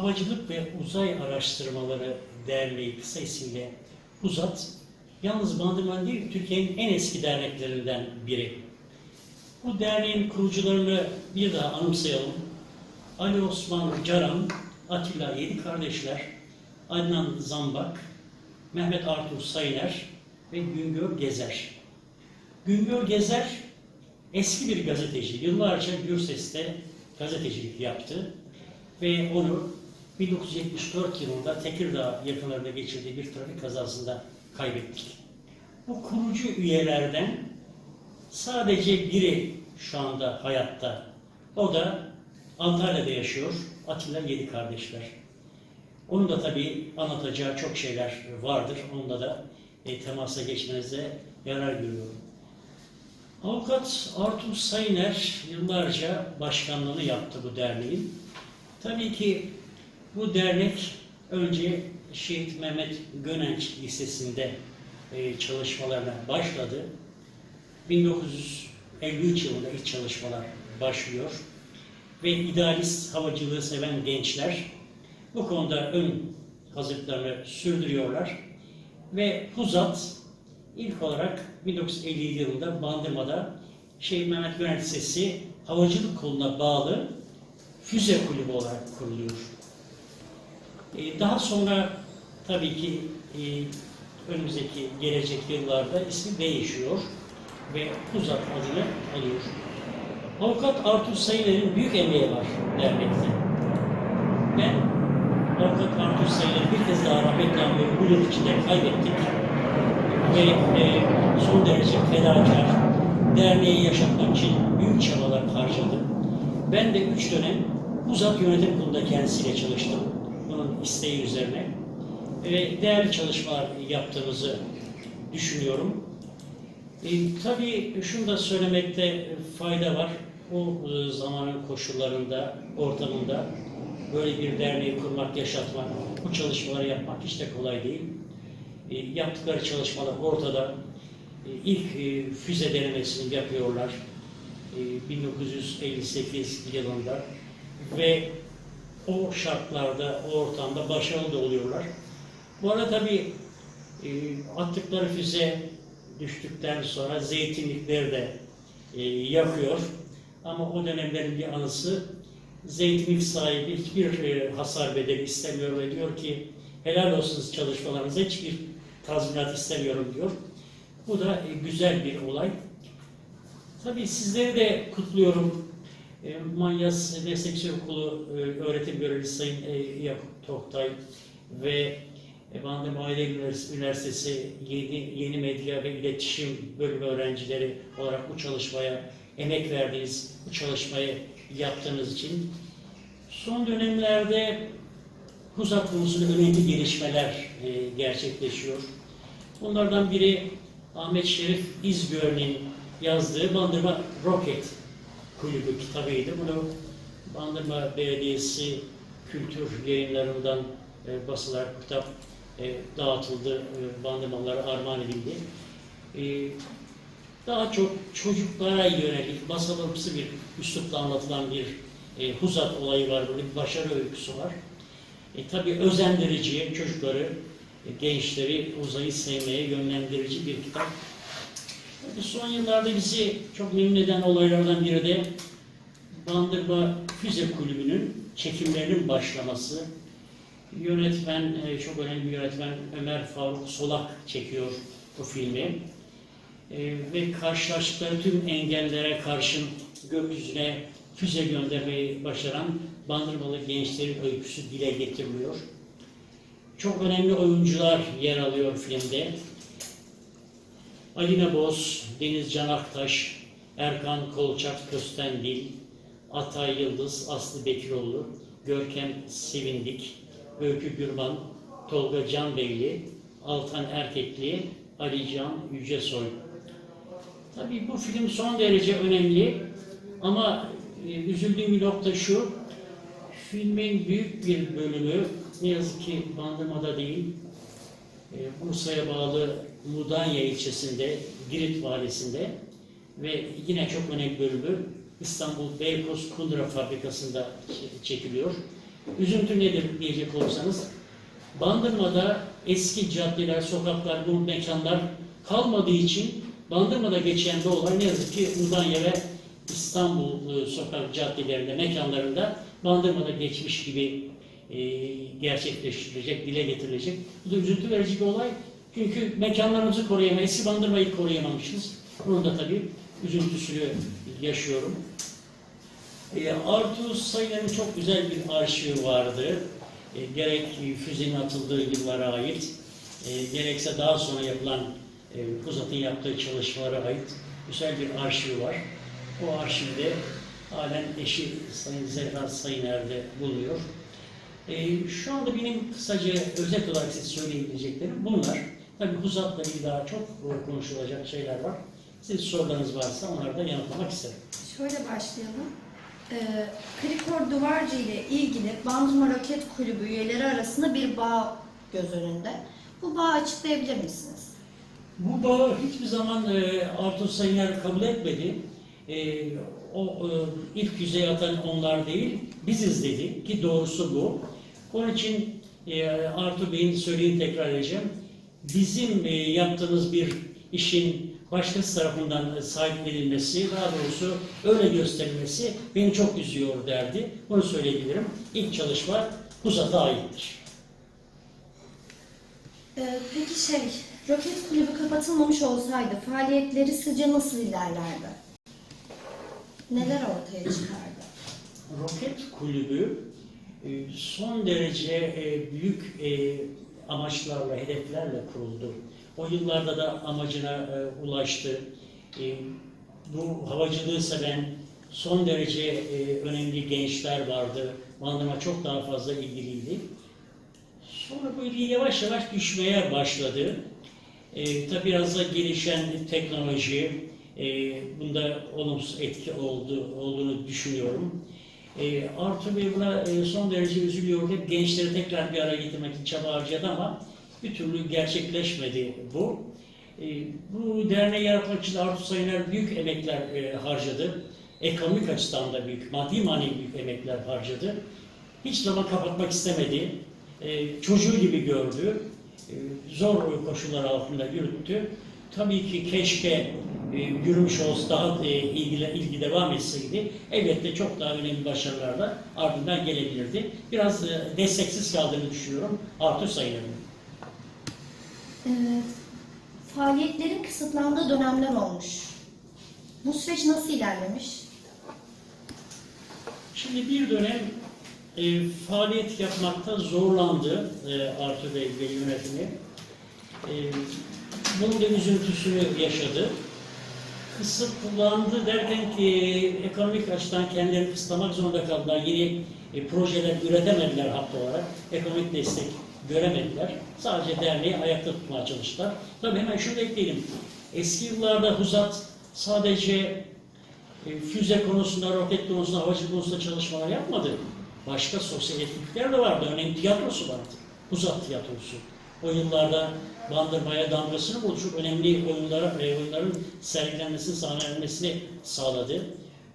Havacılık ve Uzay Araştırmaları Derneği kısa ismiyle UZAT, yalnız Bandırma değil, Türkiye'nin en eski derneklerinden biri. Bu derneğin kurucularını bir daha anımsayalım. Ali Osman Caran, Atilla Yedi Kardeşler, Adnan Zambak, Mehmet Artur Sayner ve Güngör Gezer. Güngör Gezer eski bir gazeteci. Yıllarca Gürses'te gazetecilik yaptı ve onu 1974 yılında Tekirdağ yakınlarında geçirdiği bir trafik kazasında kaybettik. Bu kurucu üyelerden sadece biri şu anda hayatta. O da Antalya'da yaşıyor. Atilla Yedi Kardeşler. Onun da tabii anlatacağı çok şeyler vardır. Onunla da e, temasa geçmenizde yarar görüyorum. Avukat Artur Sayner yıllarca başkanlığını yaptı bu derneğin. Tabii ki bu dernek önce Şehit Mehmet Gönenç Lisesi'nde e, çalışmalarına başladı. 1953 yılında ilk çalışmalar başlıyor ve idealist havacılığı seven gençler bu konuda ön hazırlıklarını sürdürüyorlar ve Huzat ilk olarak 1957 yılında Bandırma'da Şehit Mehmet Gönenç Lisesi Havacılık Koluna bağlı füze kulübü olarak kuruluyor. Ee, Daha sonra tabii ki e, önümüzdeki gelecek yıllarda ismi değişiyor ve Uzak adını alıyor. Avukat Artur Sayıner'in büyük emeği var dernekte. Ben Avukat Artur Sayıner'i bir kez daha rahmetli anlıyorum. Bu yıl içinde kaybettik. Ve e, son derece fedakar, derneği yaşatmak için büyük çabalar harcadı. Ben de üç dönem uzak yönetim kurulunda kendisiyle çalıştım. İsteği üzerine. Ve değerli çalışmalar yaptığımızı düşünüyorum. E, tabii şunu da söylemekte fayda var. O e, zamanın koşullarında, ortamında böyle bir derneği kurmak, yaşatmak, bu çalışmaları yapmak hiç de kolay değil. E, yaptıkları çalışmalar ortada. E, ilk e, füze denemesini yapıyorlar. E, 1958 yılında ve o şartlarda, o ortamda başarılı da oluyorlar. Bu arada tabii e, attıkları füze düştükten sonra zeytinlikleri de e, yakıyor. Ama o dönemlerin bir anısı zeytinlik sahibi hiçbir e, hasar bedeli istemiyor ve diyor ki helal olsun çalışmalarınıza hiçbir tazminat istemiyorum diyor. Bu da güzel bir olay. Tabii sizleri de kutluyorum. E, Manyas Meslek Yüksek Okulu e, öğretim görevlisi Sayın e, Yakup Toktay ve e, Bandırma Aile Ünivers- Üniversitesi yeni, yeni medya ve iletişim bölümü öğrencileri olarak bu çalışmaya emek verdiğiniz, bu çalışmayı yaptığınız için son dönemlerde Huzat konusunda önemli gelişmeler e, gerçekleşiyor. Bunlardan biri Ahmet Şerif İzgör'ün yazdığı Bandırma Rocket Kulübü kitabıydı. Bunu Bandırma Belediyesi kültür yayınlarından e, basılar, kitap e, dağıtıldı, e, bandırmalara armağan edildi. E, daha çok çocuklara yönelik masalımsı bir üslupla anlatılan bir e, huzat olayı var, böyle bir başarı öyküsü var. E, tabii özendirici, çocukları, e, gençleri uzayı sevmeye yönlendirici bir kitap. Tabii son yıllarda bizi çok memnun eden olaylardan biri de Bandırma Füze Kulübü'nün çekimlerinin başlaması. Yönetmen, e, çok önemli bir yönetmen Ömer Faruk Solak çekiyor bu filmi. E, ve karşılaştıkları tüm engellere karşın gökyüzüne füze göndermeyi başaran Bandırmalı gençlerin öyküsü dile getiriliyor. Çok önemli oyuncular yer alıyor filmde. Alina Boz, Deniz Can Aktaş, Erkan Kolçak Köstendil, Atay Yıldız, Aslı Bekiroğlu, Görkem Sevindik, Öykü Gürman, Tolga Canbeyli, Altan Erkekli, Ali Can Yücesoy. Tabii bu film son derece önemli ama e, üzüldüğüm bir nokta şu, filmin büyük bir bölümü ne yazık ki Bandırma'da değil, e, Bursa'ya bağlı Mudanya ilçesinde, Girit Valisi'nde ve yine çok önemli bölümü İstanbul Beykoz Kundura Fabrikası'nda çekiliyor. Üzüntü nedir diyecek olursanız, Bandırma'da eski caddeler, sokaklar, bu mekanlar kalmadığı için Bandırma'da geçen bu olay ne yazık ki Mudanya ve İstanbul e, sokak caddelerinde, mekanlarında Bandırma'da geçmiş gibi e, gerçekleştirilecek, dile getirilecek. Bu da üzüntü verici bir olay. Çünkü mekanlarımızı koruyamayız, Bandırma'yı koruyamamışız. Bunun da tabii üzüntüsünü yaşıyorum. E, Artu Sayıner'in çok güzel bir arşivi vardı. E, gerek füzenin atıldığı yıllara ait, e, gerekse daha sonra yapılan e, Kuzat'ın yaptığı çalışmalara ait güzel bir arşivi var. O arşivde halen eşi Sayın Zehra Sayıner'de bulunuyor. E, şu anda benim kısaca özet olarak size söyleyebileceklerim bunlar. Tabii Kuzat'la ilgili daha çok e, konuşulacak şeyler var. Siz sorularınız varsa onları da yanıtlamak isterim. Şöyle başlayalım. Ee, Krikor Duvarcı ile ilgili Bandırma Roket Kulübü üyeleri arasında bir bağ göz önünde. Bu bağı açıklayabilir misiniz? Bu bağı hiçbir zaman e, Artur Sayıner kabul etmedi. E, o e, ilk yüzeye atan onlar değil, biziz dedi ki doğrusu bu. Onun için e, Artur Bey'in söylediğini tekrar edeceğim. Bizim e, yaptığımız bir işin başkası tarafından sahiplenilmesi, daha doğrusu öyle gösterilmesi beni çok üzüyor derdi. Bunu söyleyebilirim. İlk çalışma Kuzat'a aittir. Ee, peki şey, Roket Kulübü kapatılmamış olsaydı faaliyetleri sizce nasıl ilerlerdi? Neler ortaya çıkardı? Roket Kulübü e, son derece e, büyük e, amaçlarla, hedeflerle kuruldu. O yıllarda da amacına e, ulaştı. E, Bu havacılığı seven son derece e, önemli gençler vardı. Bandırma çok daha fazla ilgiliydi. Sonra böyle yavaş yavaş düşmeye başladı. E, tabi biraz da gelişen teknoloji e, bunda olumsuz etki oldu, olduğunu düşünüyorum. E, Artur Bey buna e, son derece üzülüyor. Hep gençleri tekrar bir araya getirmek için çaba harcadı ama bir türlü gerçekleşmedi bu. E, bu derneği yaratmak için Artur Sayıner büyük emekler e, harcadı. Ekonomik açıdan da büyük, maddi manevi büyük emekler harcadı. Hiç zaman kapatmak istemedi. E, çocuğu gibi gördü. E, zor koşullar altında yürüttü. Tabii ki keşke e, yürümüş olsa daha e, ilgi, ilgi devam etseydi elbette çok daha önemli başarılarla ardından gelebilirdi. Biraz e, desteksiz kaldığını düşünüyorum Artur Sayıner'in. Ee, faaliyetlerin kısıtlandığı dönemler olmuş. Bu süreç nasıl ilerlemiş? Şimdi bir dönem e, faaliyet yapmakta zorlandı e, Artur Bey ve yönetimi. E, bunun da üzüntüsünü yaşadı. Kısıtlandı derken ki ekonomik açıdan kendilerini kısıtlamak zorunda kaldılar. Yeni e, projeler üretemediler haklı olarak. Ekonomik destek göremediler. Sadece derneği ayakta tutmaya çalıştılar. Tabii hemen şunu ekleyelim. Eski yıllarda Huzat sadece e, füze konusunda, roket konusunda, havacılık konusunda çalışmalar yapmadı. Başka sosyal etkinlikler de vardı. Örneğin tiyatrosu vardı. Uzak tiyatrosu. O yıllarda Bandırma'ya damgasını vurdu. Çok önemli oyunlara, e, oyunların sergilenmesini, sahnelenmesini sağladı.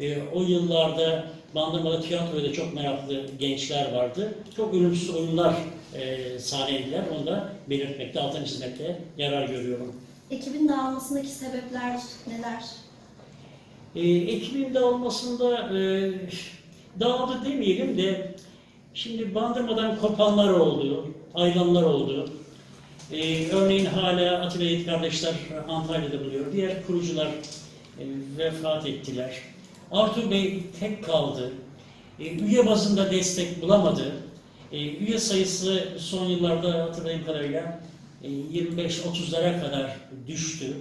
E, o yıllarda Bandırma'da tiyatroya da çok meraklı gençler vardı. Çok ölümsüz oyunlar e, sahnelediler. Onu da belirtmekte, altını çizmekte yarar görüyorum. Ekibin dağılmasındaki sebepler neler? E, ekibin dağılmasında e, dağıldı demeyelim de şimdi bandırmadan kopanlar oldu, ayrılanlar oldu. E, örneğin hala Atilla Yiğit kardeşler Antalya'da buluyor. Diğer kurucular e, vefat ettiler. Artur Bey tek kaldı. E, üye bazında destek bulamadı. E, üye sayısı son yıllarda hatırladığım kadarıyla e, 25-30'lara kadar düştü.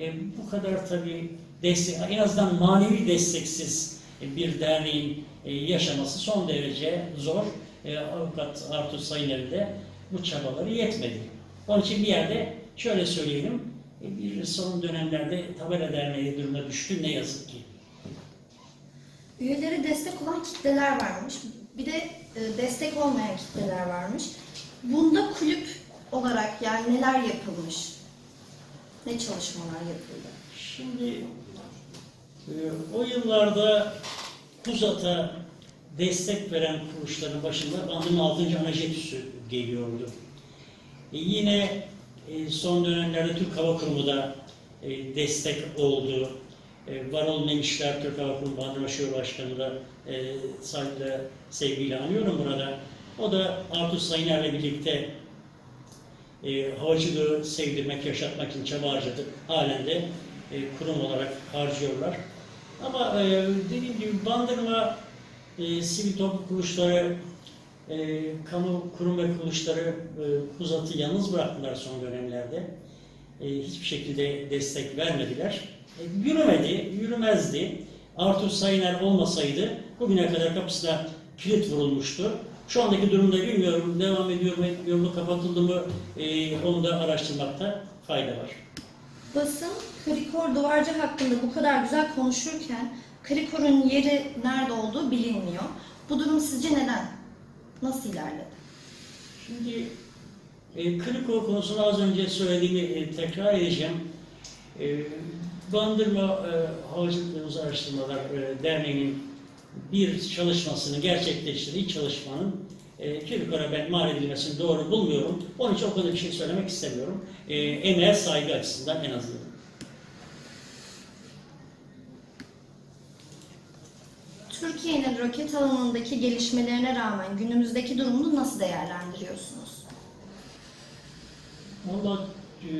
E, bu kadar tabii destek, en azından manevi desteksiz bir derneğin e, yaşaması son derece zor. E, Avukat Artur Sayıner'in de bu çabaları yetmedi. Onun için bir yerde şöyle söyleyelim, e, bir son dönemlerde Tabela Derneği durumuna düştü ne yazık ki. Üyeleri destek olan kitleler varmış. Bir de e, destek olmayan kitleler varmış. Bunda kulüp olarak yani neler yapılmış? Ne çalışmalar yapıldı? Şimdi e, o yıllarda Kuzat'a destek veren kuruluşların başında Bandırma 6. Anajetüsü geliyordu. E, yine e, son dönemlerde Türk Hava Kurumu da e, destek oldu. E, Varol Memişler Türk Hava Kurumu Bandırma Şube Başkanı da e, saygıyla, sevgiyle anıyorum burada. O da Artur Sayıner'le birlikte e, havacılığı sevdirmek, yaşatmak için çaba harcadı. Halen de e, kurum olarak harcıyorlar. Ama e, dediğim gibi Bandırma e, sivil toplum kuruluşları, e, kamu kurum ve kuruluşları e, Kuzat'ı yalnız bıraktılar son dönemlerde. E, hiçbir şekilde destek vermediler. E, yürümedi, yürümezdi. Artur Sayıner olmasaydı bugüne kadar kapısına kilit vurulmuştu. Şu andaki durumda bilmiyorum, devam ediyor mu, etmiyor mu, kapatıldı mı, e, onu da araştırmakta fayda var. Basın Krikor duvarcı hakkında bu kadar güzel konuşurken Krikor'un yeri nerede olduğu bilinmiyor. Bu durum sizce neden? Nasıl ilerledi? Şimdi e, Kriko konusunu az önce söylediğimi e, tekrar edeceğim. E, Bandırma e, Havacılık Araştırmalar e, Derneği'nin bir çalışmasını gerçekleştirdiği çalışmanın e, Krikor'a ben mal edilmesini doğru bulmuyorum. Onun için o kadar bir şey söylemek istemiyorum. E, emeğe saygı açısından en azından. Türkiye'nin roket alanındaki gelişmelerine rağmen günümüzdeki durumunu nasıl değerlendiriyorsunuz? Valla e,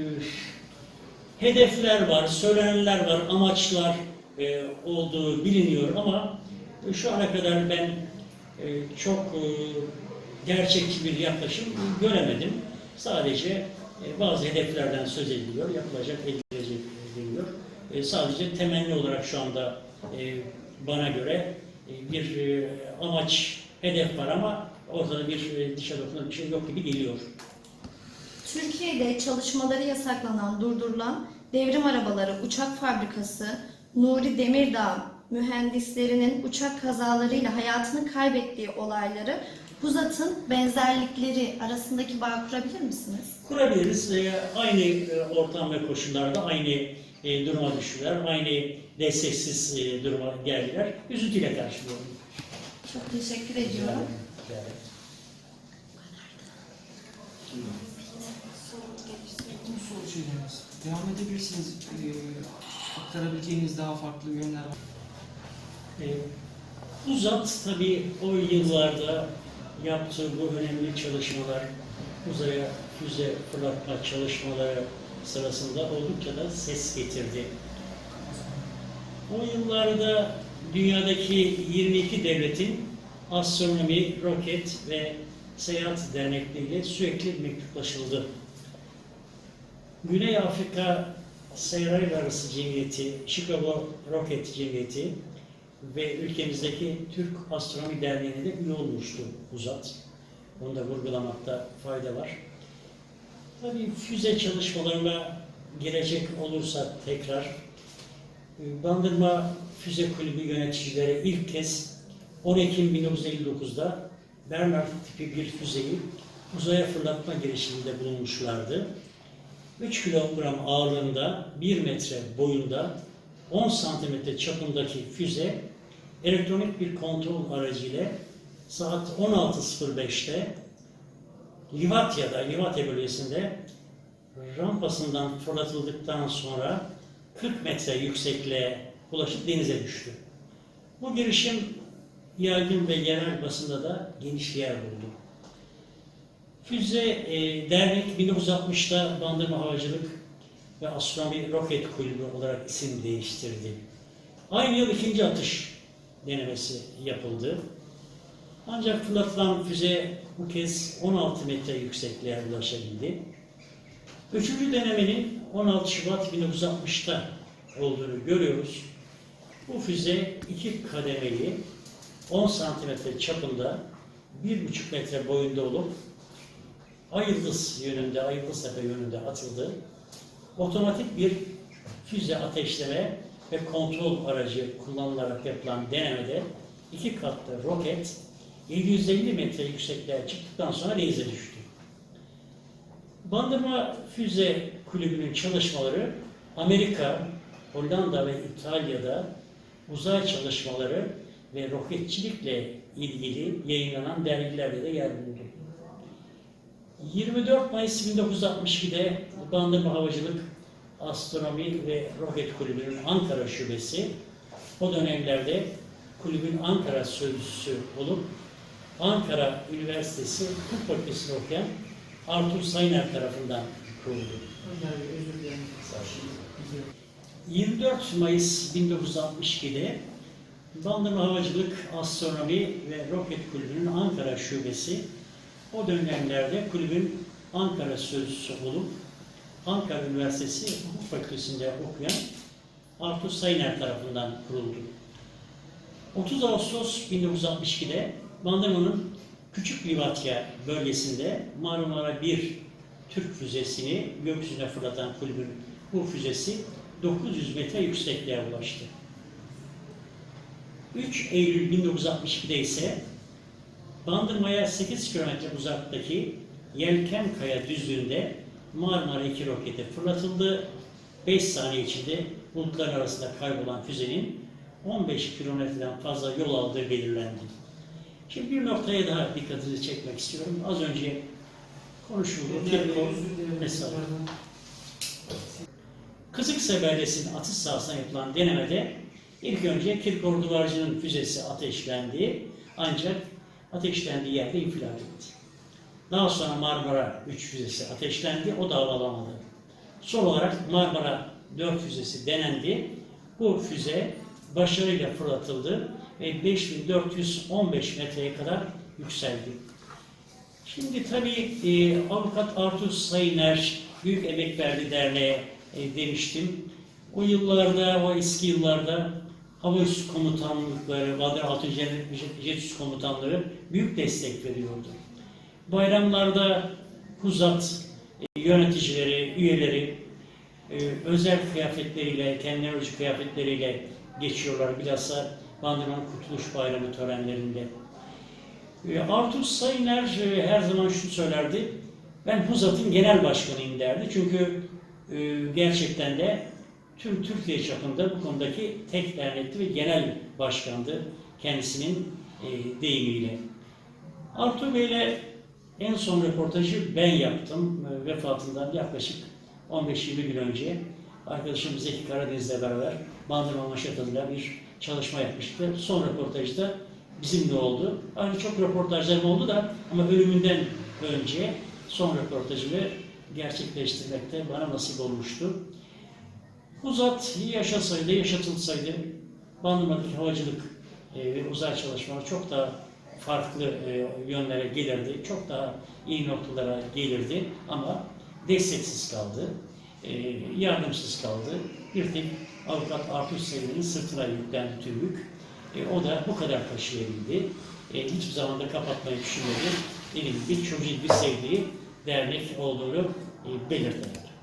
hedefler var, söylenenler var, amaçlar e, olduğu biliniyor ama şu ana kadar ben e, çok e, gerçekçi bir yaklaşım göremedim. Sadece e, bazı hedeflerden söz ediliyor, yapılacak, edilecek deniyor. E, sadece temenni olarak şu anda e, bana göre e, bir e, amaç, hedef var ama ortada bir e, dışa dokunan bir şey yok gibi geliyor. Türkiye'de çalışmaları yasaklanan, durdurulan devrim arabaları uçak fabrikası Nuri Demirdağ mühendislerinin uçak kazalarıyla hayatını kaybettiği olayları Huzat'ın benzerlikleri arasındaki bağ kurabilir misiniz? kurabiliriz. Ee, Aynı e, ortam ve koşullarda aynı e, duruma düştüler. Aynı desteksiz e, duruma geldiler. Üzüntüyle karşılıyorum. Çok teşekkür ediyorum. Bu soru şeyleriniz. Devam edebilirsiniz. Ee, aktarabileceğiniz daha farklı yönler var. E, Uzat tabii o yıllarda yaptığı bu önemli çalışmalar, uzaya füze fırlatma çalışmaları sırasında oldukça da ses getirdi. O yıllarda dünyadaki 22 devletin astronomi, roket ve seyahat dernekleriyle sürekli mektuplaşıldı. Güney Afrika Seyraylar Arası Cemiyeti, Chicago Rocket Cemiyeti ve ülkemizdeki Türk Astronomi Derneği'ne de üye olmuştu uzat. Onu da vurgulamakta fayda var. Tabii füze çalışmalarına gelecek olursa tekrar Bandırma Füze Kulübü yöneticileri ilk kez 10 Ekim 1959'da Bernard tipi bir füzeyi uzaya fırlatma girişiminde bulunmuşlardı. 3 kilogram ağırlığında 1 metre boyunda 10 santimetre çapındaki füze elektronik bir kontrol aracıyla saat 16.05'te Livatya'da, Livatya bölgesinde rampasından fırlatıldıktan sonra 40 metre yüksekliğe ulaşıp denize düştü. Bu girişim yaygın ve yerel basında da geniş yer buldu. Füze e, dernek 1960'da Bandırma Havacılık ve Astronomi Roket Kulübü olarak isim değiştirdi. Aynı yıl ikinci atış denemesi yapıldı. Ancak fırlatılan füze bu kez 16 metre yüksekliğe ulaşabildi. Üçüncü denemenin 16 Şubat 1960'ta olduğunu görüyoruz. Bu füze iki kademeli 10 santimetre çapında 1,5 metre boyunda olup Ay Yıldız yönünde, Ay Yıldız Tepe yönünde atıldı. Otomatik bir füze ateşleme ve kontrol aracı kullanılarak yapılan denemede iki katlı roket 750 metre yüksekliğe çıktıktan sonra denize düştü. Bandırma Füze Kulübü'nün çalışmaları Amerika, Hollanda ve İtalya'da uzay çalışmaları ve roketçilikle ilgili yayınlanan dergilerde de yer buldu. 24 Mayıs 1962'de Bandırma Havacılık Astronomi ve Roket Kulübü'nün Ankara Şubesi o dönemlerde kulübün Ankara sözcüsü olup Ankara Üniversitesi Hukuk Fakültesi'ni okuyan Artur Sayner tarafından kuruldu. Önder Bey özür dilerim. Biliyorum. 24 Mayıs 1962'de Bandırma Havacılık, Astronomi ve Roket Kulübü'nün Ankara Şubesi o dönemlerde kulübün Ankara sözcüsü olup Ankara Üniversitesi Hukuk Fakültesi'nde okuyan Artur Sayner tarafından kuruldu. 30 Ağustos 1962'de Bandırma'nın Küçük Livatya bölgesinde Marmara 1 Türk füzesini gökyüzüne fırlatan kulübün bu füzesi 900 metre yüksekliğe ulaştı. 3 Eylül 1962'de ise Bandırma'ya 8 kilometre uzaktaki Yelkenkaya düzlüğünde Marmara 2 roketi fırlatıldı. 5 saniye içinde bulutlar arasında kaybolan füzenin 15 kilometreden fazla yol aldığı belirlendi. Şimdi bir noktaya daha dikkatinizi çekmek istiyorum. Az önce konuşuldu. Dilerim. mesela. Tekrardan. Kızıkse beldesinin atış sahasına yapılan denemede ilk önce Kirkor Duvarcı'nın füzesi ateşlendi ancak ateşlendiği yerde infilak etti. Daha sonra Marmara 3 füzesi ateşlendi, o da havalanmadı. Son olarak Marmara 4 füzesi denendi. Bu füze başarıyla fırlatıldı ve 5415 metreye kadar yükseldi. Şimdi tabii e, avukat Artur Sayıner büyük emek verdi derneğe e, demiştim. O yıllarda, o eski yıllarda hava üssü komutanlıkları, Bahadır Altın Jet Üssü komutanları büyük destek veriyordu. Bayramlarda Huzat e, yöneticileri, üyeleri e, özel kıyafetleriyle, özgü kıyafetleriyle geçiyorlar. Bilhassa Bandırma'nın Kurtuluş Bayramı törenlerinde. E, Artur Sayıner e, her zaman şunu söylerdi, ben Huzat'ın genel başkanıyım derdi. Çünkü e, gerçekten de tüm Türkiye çapında bu konudaki tek dernekti ve genel başkandı kendisinin e, deyimiyle. Artur Bey'le en son röportajı ben yaptım. Vefatından yaklaşık 15-20 gün önce arkadaşım Zeki Karadeniz'le beraber Bandırma Maşatı'nda bir çalışma yapmıştı. Son röportajda bizimle oldu. Aynı çok röportajlarım oldu da ama ölümünden önce son röportajımı gerçekleştirmekte bana nasip olmuştu. Bu zat yaşasaydı, yaşatılsaydı Bandırma'daki havacılık ve uzay çalışmaları çok daha farklı e, yönlere gelirdi. Çok daha iyi noktalara gelirdi ama desteksiz kaldı. e, yardımsız kaldı. Bir tek avukat Artur Sevin'in sırtına yüklendi tüm yük. E, o da bu kadar taşıyabildi. E, hiçbir zaman da kapatmayı düşünmedi. Dediğim gibi çocuğu bir sevdiği dernek olduğunu e, belirterek.